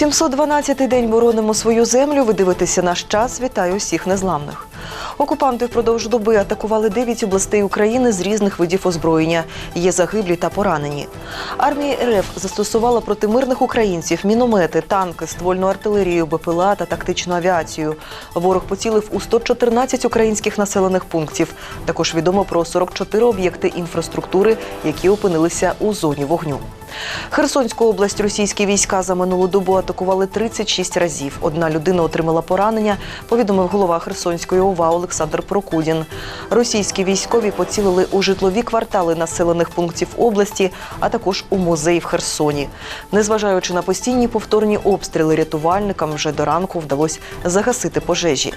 712-й день боронимо свою землю. Ви дивитеся наш час. Вітаю усіх незламних. Окупанти впродовж доби атакували 9 областей України з різних видів озброєння. Є загиблі та поранені. Армія РФ застосувала проти мирних українців міномети, танки, ствольну артилерію, БПЛА та тактичну авіацію. Ворог поцілив у 114 українських населених пунктів. Також відомо про 44 об'єкти інфраструктури, які опинилися у зоні вогню. Херсонську область російські війська за минулу добу атакували 36 разів. Одна людина отримала поранення, повідомив голова Херсонської ОВА Олександр Прокудін. Російські військові поцілили у житлові квартали населених пунктів області, а також у музей в Херсоні. Незважаючи на постійні повторні обстріли, рятувальникам вже до ранку вдалося загасити пожежі.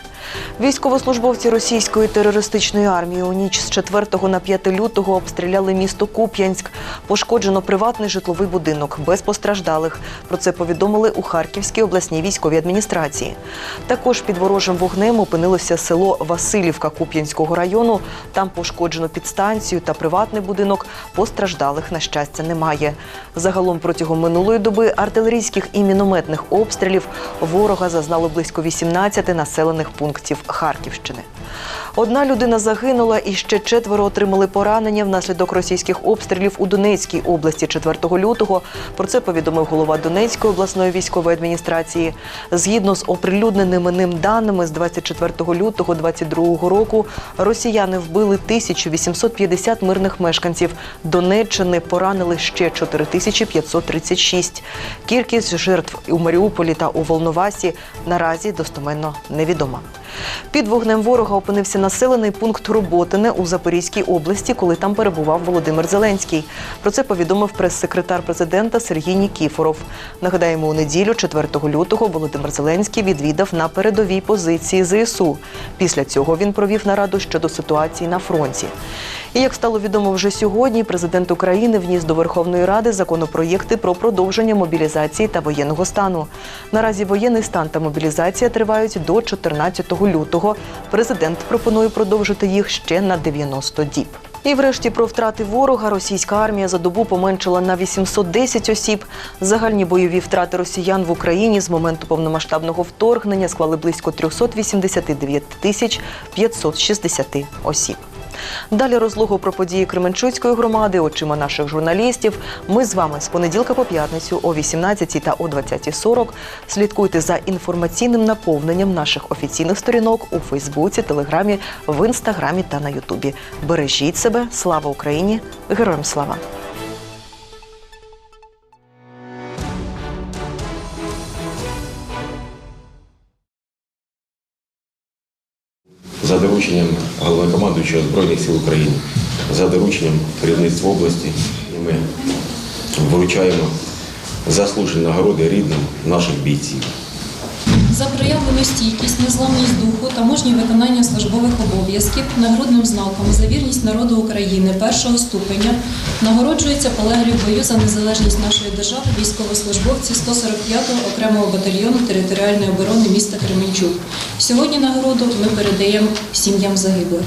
Військовослужбовці російської терористичної армії у ніч з 4 на 5 лютого обстріляли місто Куп'янськ. Пошкоджено приватний житловий будинок без постраждалих. Про це повідомили у Харківській обласній військовій адміністрації. Також під ворожим вогнем опинилося село Васильівка Куп'янського району. Там пошкоджено підстанцію та приватний будинок. Постраждалих, на щастя, немає. Загалом протягом минулої доби артилерійських і мінометних обстрілів ворога зазнало близько 18 населених пунктів Харківщини. Одна людина загинула і ще четверо отримали поранення внаслідок російських обстрілів у Донецькій області 4 лютого. Про це повідомив голова Донецької обласної військової адміністрації. Згідно з оприлюдненими ним даними, з 24 лютого 2022 року росіяни вбили 1850 мирних мешканців. Донеччини поранили ще 4536. Кількість жертв у Маріуполі та у Волновасі наразі достоменно невідома. Під вогнем ворога опинився населений пункт Роботине у Запорізькій області, коли там перебував Володимир Зеленський. Про це повідомив прес-секретар президента Сергій Нікіфоров. Нагадаємо, у неділю, 4 лютого, Володимир Зеленський відвідав на передовій позиції ЗСУ. Після цього він провів нараду щодо ситуації на фронті. І як стало відомо вже сьогодні, президент України вніс до Верховної Ради законопроєкти про продовження мобілізації та воєнного стану. Наразі воєнний стан та мобілізація тривають до 14 лютого. Президент пропонує продовжити їх ще на 90 діб. І врешті про втрати ворога російська армія за добу поменшила на 810 осіб. Загальні бойові втрати росіян в Україні з моменту повномасштабного вторгнення склали близько 389 тисяч 560 осіб. Далі розлогу про події Кременчуцької громади очима наших журналістів. Ми з вами з понеділка по п'ятницю о 18 та о 20.40. Слідкуйте за інформаційним наповненням наших офіційних сторінок у Фейсбуці, Телеграмі, в Інстаграмі та на Ютубі. Бережіть себе, слава Україні! Героям слава! Головнокомандуючого Збройних сил України, за дорученням керівництва області, і ми вручаємо заслужені нагороди рідним наших бійців. За проявлену стійкість, незламність духу та мужнє виконання службових обов'язків нагрудним знаком за вірність народу України першого ступеня нагороджується полеглі бою за незалежність нашої держави військовослужбовці 145-го окремого батальйону територіальної оборони міста Кременчук. Сьогодні нагороду ми передаємо сім'ям загиблих.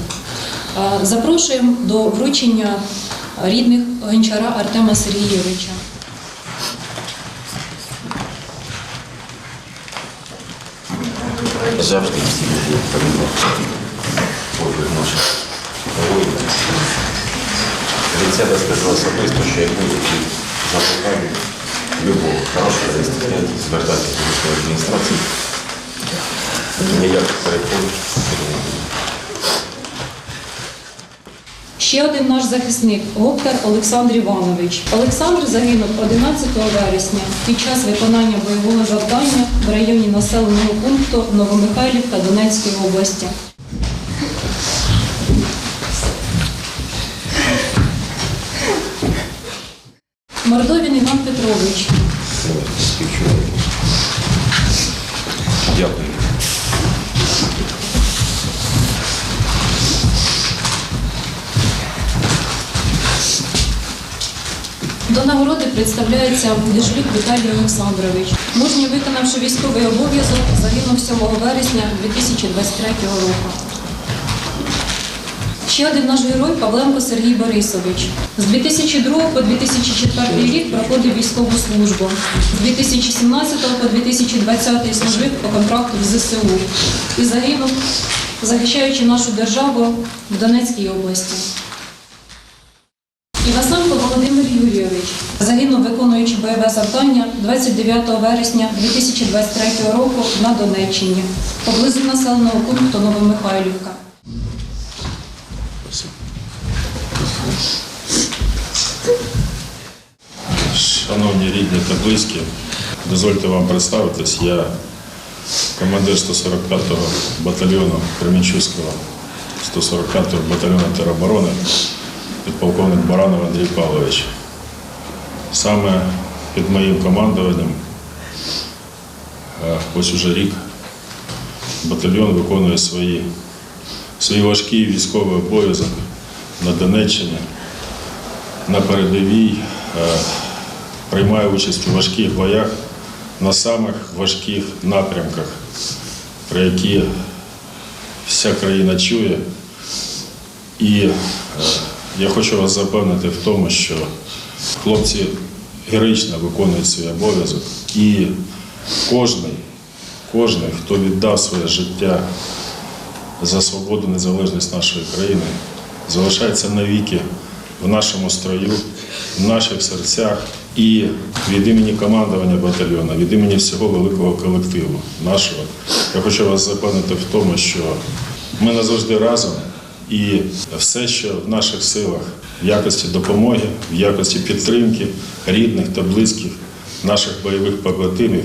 А, Запрошуємо до вручення рідних гончара Артема Сергійовича. Завжди всі подвиг наших воїнів. Від себе скажу особисто, що як будуть запитання любого хорошого звертайтеся до адміністрації. Ніяких перепон. Ще один наш захисник Гоптер Олександр Іванович. Олександр загинув 11 вересня під час виконання бойового завдання в районі населеного пункту Новомихайлівка Донецької області. Мордовін Іван Петрович. Співчуваю. Дякую. До нагороди представляється Дежлюк Віталій Олександрович. Мужньо виконавши військовий обов'язок, загинув 7 вересня 2023 року. Ще один наш герой Павленко Сергій Борисович. З 2002 по 2004 рік проходив військову службу. З 2017 по 2020 служив по контракту в ЗСУ і загинув, захищаючи нашу державу в Донецькій області. Івасенко Володимир Юрійович загинув, виконуючи бойове завдання 29 вересня 2023 року на Донеччині, поблизу населеного пункту Новомихайлівка. Шановні рідні та близькі, дозвольте вам представитись. Я командир 145-го батальйону Кременчуцького 145-го батальйону тероборони, підполковник Баранов Андрій Павлович. Саме під моїм командуванням е, ось уже рік батальйон виконує свої, свій важкий військовий обов'язок на Донеччині, на передовій, е, приймає участь у важких боях на самих важких напрямках, про які вся країна чує. І е, я хочу вас запевнити в тому, що хлопці героїчно виконують свій обов'язок. І кожний, кожний, хто віддав своє життя за свободу, незалежність нашої країни, залишається навіки в нашому строю, в наших серцях. І від імені командування батальйону, від імені всього великого колективу нашого, я хочу вас запевнити в тому, що ми назавжди разом і все, що в наших силах в якості допомоги, в якості підтримки рідних та близьких наших бойових побратимів,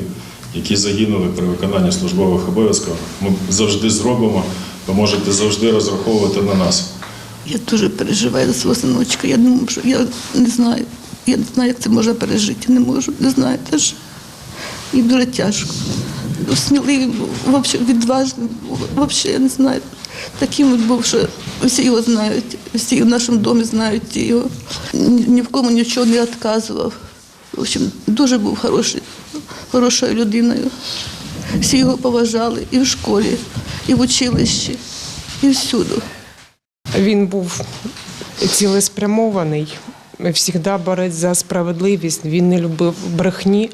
які загинули при виконанні службових обов'язків, ми завжди зробимо. Ви можете завжди розраховувати на нас. Я дуже переживаю за свого синочка. Я думаю, що я не знаю. Я не знаю, як це можна пережити. Не можу, не знаю теж. І дуже тяжко. Сміливий був, був. Взагалі, я не знаю. Таким був, що всі його знають, всі в нашому домі знають його. Ні в кому нічого не відказував. В общем, дуже був хороший, хорошою людиною. Всі його поважали і в школі, і в училищі, і всюди. Він був цілеспрямований, завжди борець за справедливість, він не любив брехні.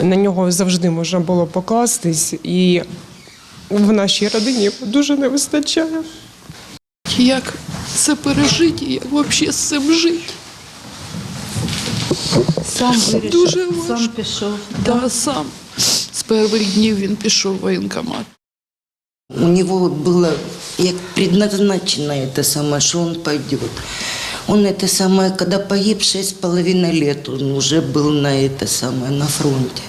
На нього завжди можна було покластись, і в нашій родині його дуже не вистачає. Як це пережити, як взагалі з цим жити. Сам вирішив, Дуже важко. сам пішов. Да, сам. З перших днів він пішов в воєнкомат. У него было як предназначено это самое, что он пойдет. Он это самое, когда погиб шесть с половиной лет, он уже был на это самое, на фронте.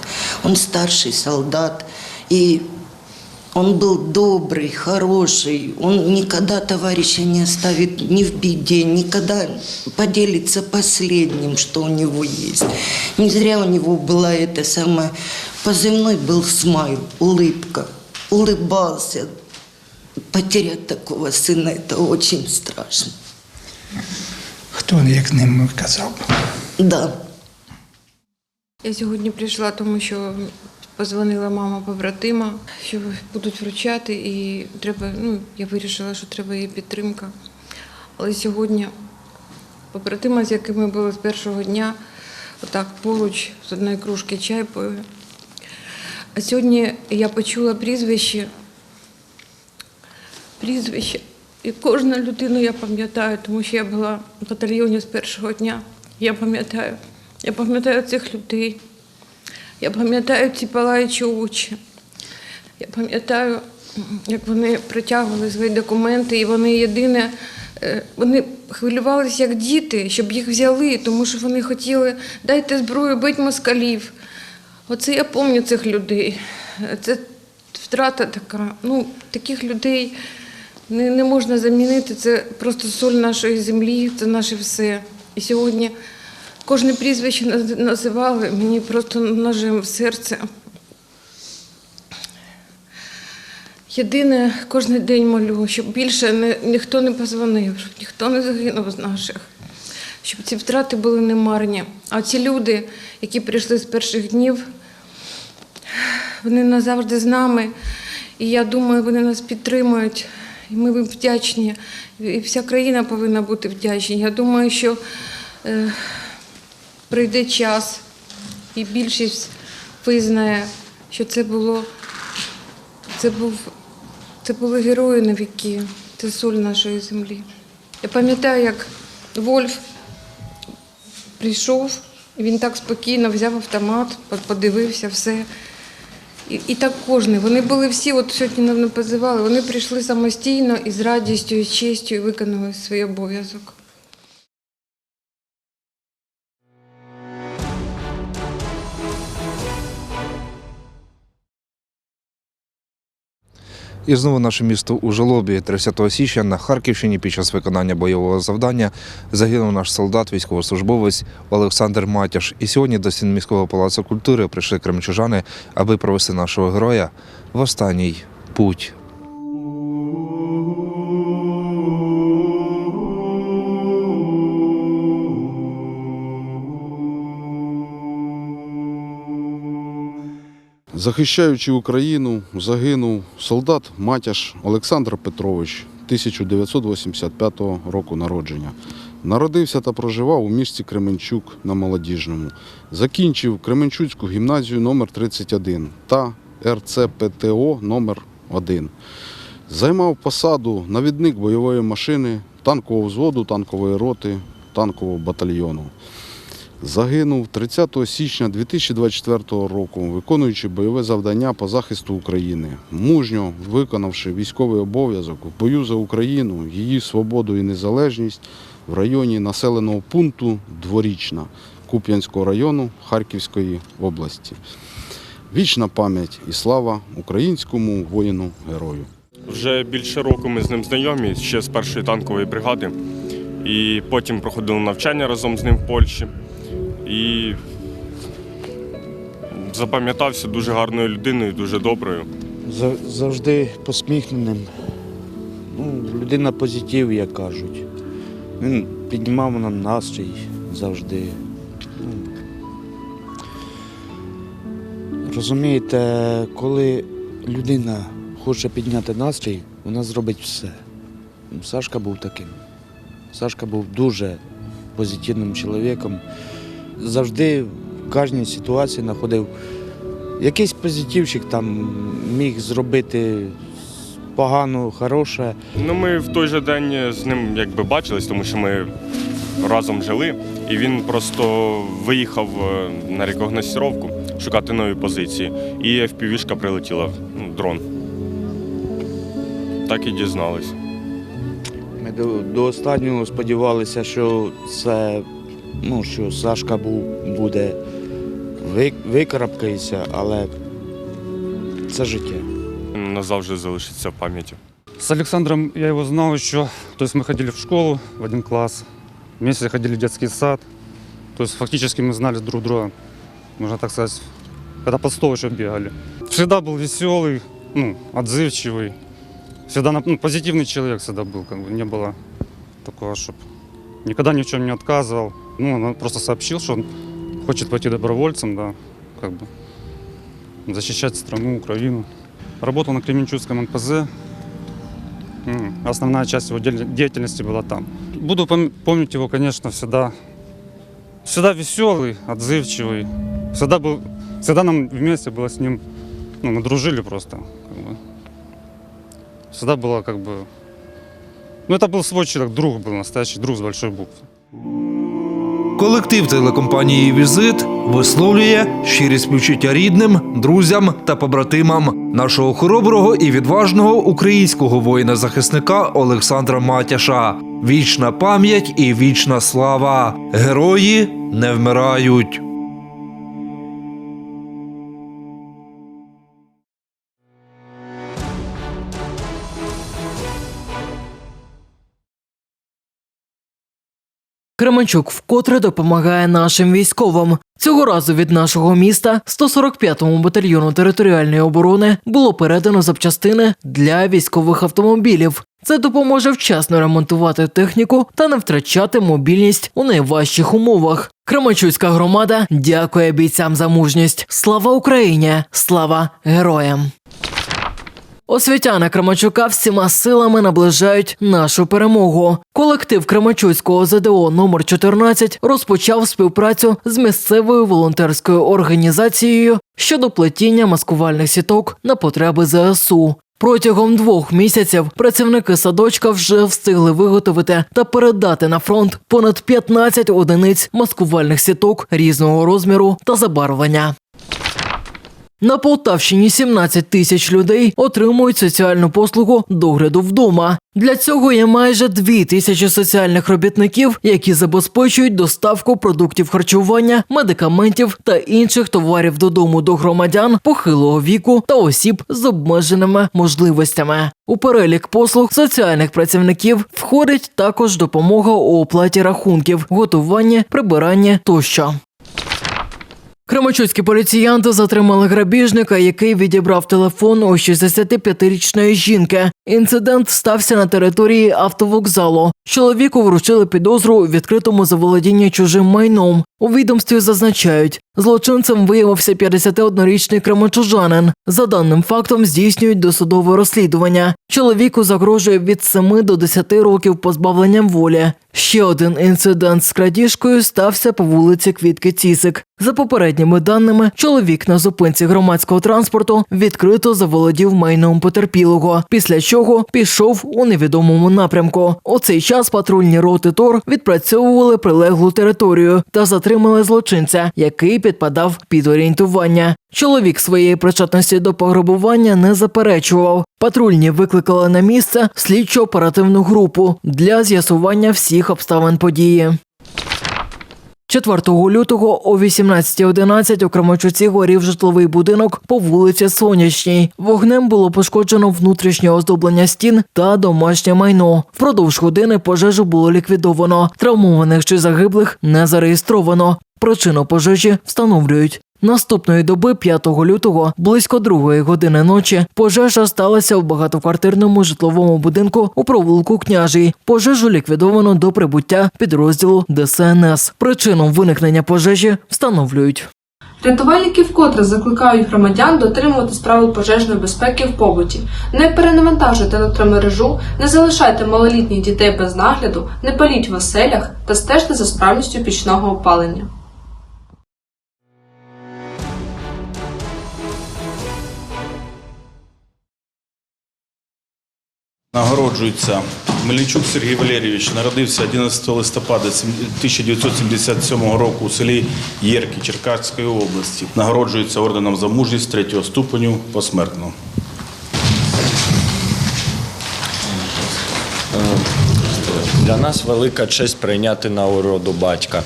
Он старший солдат, и он был добрый, хороший. Он никогда товарища не оставит ни в беде, никогда поделится последним, что у него есть. Не зря у него была это самое, позывной был смайл, улыбка. Улыбался. Потерять такого сына – это очень страшно. Хто як ним казав? Да. Я сьогодні прийшла, тому що позвонила мама побратима, що будуть вручати, і треба, ну, я вирішила, що треба її підтримка. Але сьогодні побратима, з якими були з першого дня, отак поруч з одної кружки чай пили. А сьогодні я почула прізвище, прізвище. І кожну людину я пам'ятаю, тому що я була в батальйоні з першого дня. Я пам'ятаю. Я пам'ятаю цих людей. Я пам'ятаю ці палаючі очі. Я пам'ятаю, як вони притягували свої документи, і вони єдине, е, вони хвилювалися як діти, щоб їх взяли, тому що вони хотіли дайте зброю, бить москалів. Оце я пам'ятаю цих людей. Це втрата така. Ну, таких людей не, не можна замінити. Це просто соль нашої землі, це наше все. І сьогодні кожне прізвище називали, мені просто ножем в серце. Єдине, кожен день молю, щоб більше не, ніхто не позвонив, щоб ніхто не загинув з наших, щоб ці втрати були немарні. А ці люди, які прийшли з перших днів, вони назавжди з нами. І я думаю, вони нас підтримують. І ми вдячні. І вся країна повинна бути вдячна. Я думаю, що е, прийде час, і більшість визнає, що це було це був це були герої на віки, це соль нашої землі. Я пам'ятаю, як Вольф прийшов, він так спокійно взяв автомат, подивився все. І, так кожен. Вони були всі, от сьогодні нам позивали, вони прийшли самостійно і з радістю, і честю, і виконали свій обов'язок. І знову наше місто у жалобі 30 січня на Харківщині під час виконання бойового завдання загинув наш солдат, військовослужбовець Олександр Матяш. І сьогодні до стін міського палацу культури прийшли кремчужани, аби провести нашого героя в останній путь. Захищаючи Україну, загинув солдат Матяш Олександр Петрович 1985 року народження. Народився та проживав у місті Кременчук на Молодіжному. Закінчив Кременчуцьку гімназію номер 31 та РЦПТО номер 1 Займав посаду навідник бойової машини, танкового взводу, танкової роти, танкового батальйону. Загинув 30 січня 2024 року, виконуючи бойове завдання по захисту України, мужньо виконавши військовий обов'язок в бою за Україну, її свободу і незалежність в районі населеного пункту Дворічна Куп'янського району Харківської області. Вічна пам'ять і слава українському воїну-герою. Вже більше року ми з ним знайомі, ще з першої танкової бригади. І потім проходили навчання разом з ним в Польщі. І запам'ятався дуже гарною людиною, дуже доброю. Завжди посміхненим. Ну, людина позитив, як кажуть. Він піднімав нам настрій завжди. Розумієте, коли людина хоче підняти настрій, вона зробить все. Сашка був таким. Сашка був дуже позитивним чоловіком. Завжди в кожній ситуації знаходив якийсь позитивчик там міг зробити погано, хороше. Ну, ми в той же день з ним якби бачились, тому що ми разом жили. І він просто виїхав е, на рекогносцировку шукати нові позиції. І FPV-шка прилетіла, ну, дрон. Так і дізнались. Ми до, до останнього сподівалися, що це ну, що Сашка був, буде ви, викарабкається, але це життя. Він назавжди залишиться в пам'яті. С Александром я его знал еще, то есть мы ходили в школу в один класс, вместе ходили в детский сад, то есть фактически мы знали друг друга, можно так сказать, когда под стол еще бегали. Всегда был веселый, ну, отзывчивый, всегда на- ну, позитивный человек всегда был, как бы не было такого, чтобы никогда ни в чем не отказывал. Ну, он просто сообщил, что он хочет пойти добровольцем, да, как бы защищать страну, Украину. Работал на Кременчугском НПЗ, М, Основная часть его деятельности была там. Буду пом- помнить его, конечно, всегда, всегда веселый, отзывчивый. Всегда был, всегда нам вместе было с ним, ну, мы дружили просто. как бы. Всегда было как бы, ну, это был свой человек, друг был, настоящий друг с большой буквы. Колектив телекомпанії Візит висловлює щирі співчуття рідним, друзям та побратимам нашого хороброго і відважного українського воїна-захисника Олександра Матяша. Вічна пам'ять і вічна слава. Герої не вмирають. Кременчук вкотре допомагає нашим військовим. Цього разу від нашого міста 145-му батальйону територіальної оборони було передано запчастини для військових автомобілів. Це допоможе вчасно ремонтувати техніку та не втрачати мобільність у найважчих умовах. Кременчуцька громада дякує бійцям за мужність. Слава Україні! Слава героям! Освітяни Крамачука всіма силами наближають нашу перемогу. Колектив Крамачуцького ЗДО номер 14 розпочав співпрацю з місцевою волонтерською організацією щодо плетіння маскувальних сіток на потреби ЗСУ. Протягом двох місяців працівники садочка вже встигли виготовити та передати на фронт понад 15 одиниць маскувальних сіток різного розміру та забарвлення. На Полтавщині 17 тисяч людей отримують соціальну послугу догляду вдома. Для цього є майже 2 тисячі соціальних робітників, які забезпечують доставку продуктів харчування, медикаментів та інших товарів додому до громадян похилого віку та осіб з обмеженими можливостями. У перелік послуг соціальних працівників входить також допомога у оплаті рахунків, готуванні, прибиранні тощо. Кременчуцькі поліціянти затримали грабіжника, який відібрав телефон у 65-річної жінки. Інцидент стався на території автовокзалу. Чоловіку вручили підозру у відкритому заволодінні чужим майном. У відомстві зазначають, злочинцем виявився 51-річний кременчужанин. За даним фактом здійснюють досудове розслідування. Чоловіку загрожує від 7 до 10 років позбавленням волі. Ще один інцидент з крадіжкою стався по вулиці Квітки Цісик. За попередніми даними, чоловік на зупинці громадського транспорту відкрито заволодів майном потерпілого, після чого пішов у невідомому напрямку. У цей час патрульні роти ТОР відпрацьовували прилеглу територію та затримали злочинця, який підпадав під орієнтування. Чоловік своєї причетності до пограбування не заперечував. Патрульні викликали на місце слідчо-оперативну групу для з'ясування всіх обставин події. 4 лютого о 18.11 у Крамачуці горів житловий будинок по вулиці Сонячній. Вогнем було пошкоджено внутрішнє оздоблення стін та домашнє майно. Впродовж години пожежу було ліквідовано. Травмованих чи загиблих не зареєстровано. Причину пожежі встановлюють. Наступної доби, 5 лютого, близько другої години ночі, пожежа сталася в багатоквартирному житловому будинку у провулку Княжий. Пожежу ліквідовано до прибуття підрозділу ДСНС. Причину виникнення пожежі встановлюють. Рятувальники вкотре закликають громадян дотримуватись правил пожежної безпеки в побуті, не перенавантажуйте електромережу, не залишайте малолітніх дітей без нагляду, не паліть в оселях та стежте за справністю пічного опалення. Нагороджується Мельничук Сергій Валерійович, народився 11 листопада 1977 року у селі Єрки Черкаської області. Нагороджується орденом за мужність третього ступеню посмертно. Для нас велика честь прийняти на уроду батька.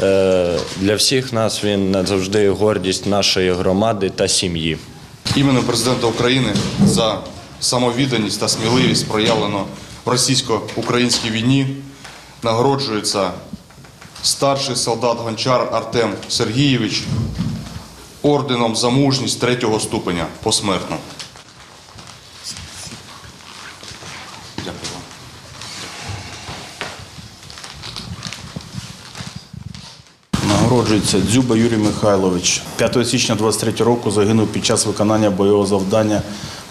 Е, Для всіх нас він назавжди гордість нашої громади та сім'ї. Іменем президента України за самовідданість та сміливість проявлено в російсько-українській війні нагороджується старший солдат гончар Артем Сергійович орденом за мужність третього ступеня посмертно. Дякую вам. Нагороджується Дзюба Юрій Михайлович. 5 січня 23 року загинув під час виконання бойового завдання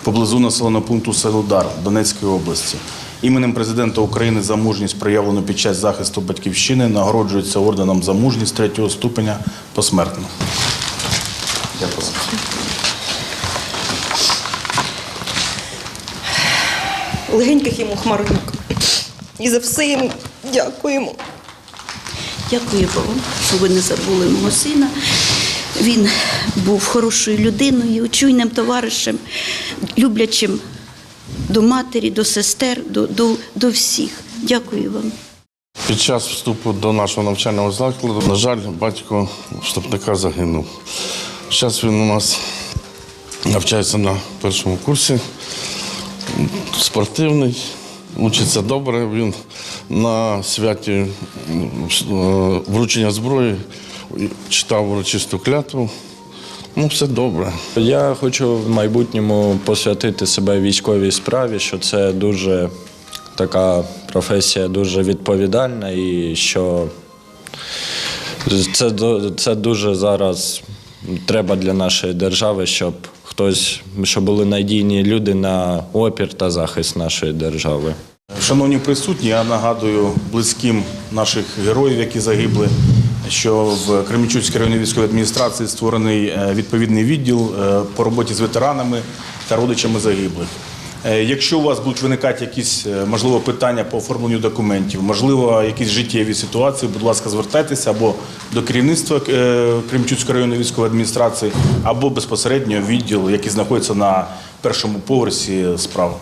поблизу населеного пункту Селудар Донецької області. Іменем президента України за мужність, проявлену під час захисту батьківщини, нагороджується орденом за мужність третього ступеня посмертно. Дякую. легеньких йому хмаринок. І за все йому дякуємо. Дякую вам, що ви не забули мого сина. Він був хорошою людиною, чуйним товаришем, люблячим до матері, до сестер, до, до, до всіх. Дякую вам. Під час вступу до нашого навчального закладу, на жаль, батько вступника загинув. Зараз він у нас навчається на першому курсі, спортивний, учиться добре. Він на святі е, вручення зброї читав урочисту клятву. Ну, все добре. Я хочу в майбутньому посвятити себе військовій справі, що це дуже така професія дуже відповідальна і що це, це дуже зараз треба для нашої держави, щоб хтось, щоб були надійні люди на опір та захист нашої держави. Шановні присутні, я нагадую близьким наших героїв, які загибли, що в Кременчуцькій районній військовій адміністрації створений е, відповідний відділ е, по роботі з ветеранами та родичами загиблих. Е, Якщо у вас будуть виникати якісь можливо питання по оформленню документів, можливо, якісь життєві ситуації, будь ласка, звертайтеся або до керівництва Кременчуцької районної військової адміністрації, або безпосередньо відділ, який знаходиться на першому поверсі справа.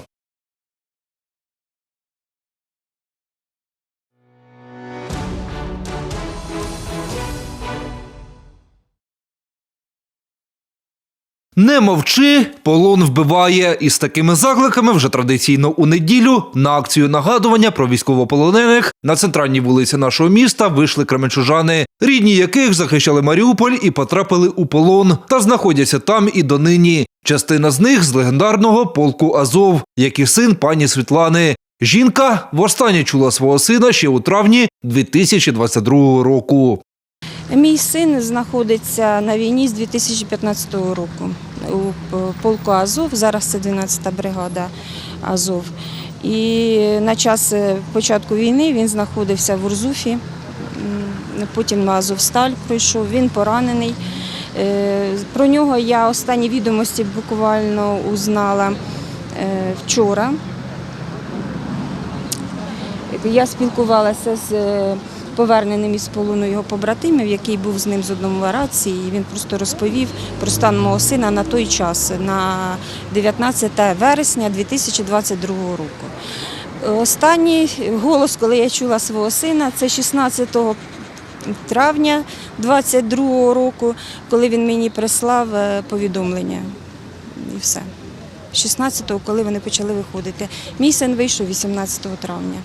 Не мовчи, полон вбиває. І з такими закликами вже традиційно у неділю на акцію нагадування про військовополонених на центральній вулиці нашого міста вийшли кременчужани, рідні яких захищали Маріуполь і потрапили у полон, та знаходяться там і донині. Частина з них з легендарного полку Азов, як і син пані Світлани. Жінка востаннє чула свого сина ще у травні 2022 року. Мій син знаходиться на війні з 2015 року у полку Азов. Зараз це 12-та бригада Азов. І на час е, початку війни він знаходився в Урзуфі, потім на Азовсталь пройшов, він поранений. Е, Про нього я останні відомості буквально узнала е, вчора. Я спілкувалася з поверненим із полону його побратимів, який був з ним з одному рації. І він просто розповів про стан мого сина на той час, на 19 вересня 2022 року. Останній голос, коли я чула свого сина, це 16 травня 22 року, коли він мені прислав е, повідомлення. І все. 16-го, коли вони почали виходити. Мій син вийшов 18 травня.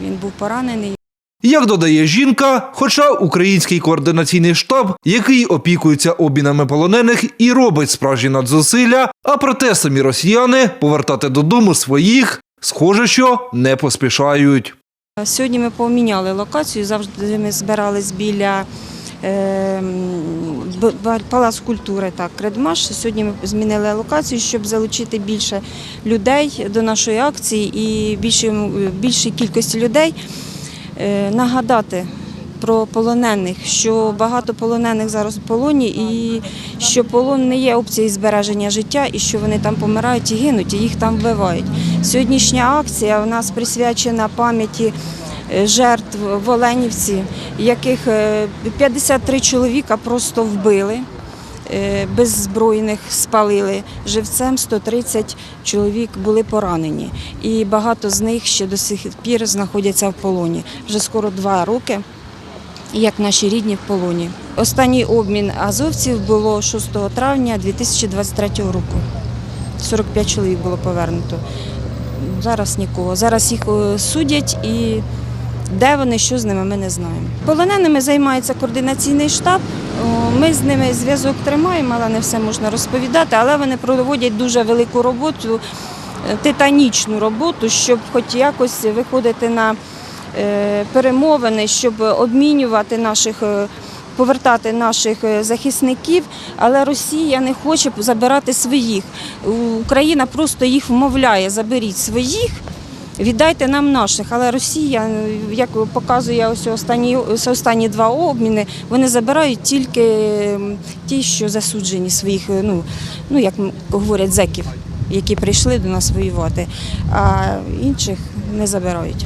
Він був поранений. Як додає жінка, хоча український координаційний штаб, який опікується обмінами полонених і робить справжні надзусилля, а проте самі росіяни повертати додому своїх, схоже, що не поспішають. Сьогодні ми поміняли локацію. Завжди ми збирались біля е, ба- Палацу культури так, Кредмаш. Сьогодні ми змінили локацію, щоб залучити більше людей до нашої акції і більше, більшій кількості людей нагадати про полонених, що багато полонених зараз у полоні, і що полон не є опцією збереження життя, і що вони там помирають і гинуть, і їх там вбивають. Сьогоднішня акція у нас присвячена пам'яті е, жертв в Оленівці, яких е, 53 чоловіка просто вбили. Е, Беззбройних спалили живцем, 130 чоловік були поранені, і багато з них ще до сих пір знаходяться в полоні. Вже скоро два роки як наші рідні в полоні. Останній обмін азовців було 6 травня 2023 року. 45 чоловік було повернуто. Зараз нікого. Зараз їх е, судять і де вони, що з ними, ми не знаємо. Полоненими займається координаційний штаб. Ми з ними зв'язок тримаємо, але не все можна розповідати. Але вони проводять дуже велику роботу, е, титанічну роботу, щоб хоч якось виходити на е, перемовини, щоб обмінювати наших. е, Повертати наших захисників, але Росія не хоче забирати своїх. Україна просто їх вмовляє, заберіть своїх, віддайте нам наших. Але Росія, як показує ось останні, ось останні два обміни, вони забирають тільки ті, що засуджені своїх, е, ну, ну як говорять, зеків, які прийшли до нас воювати, а інших не забирають.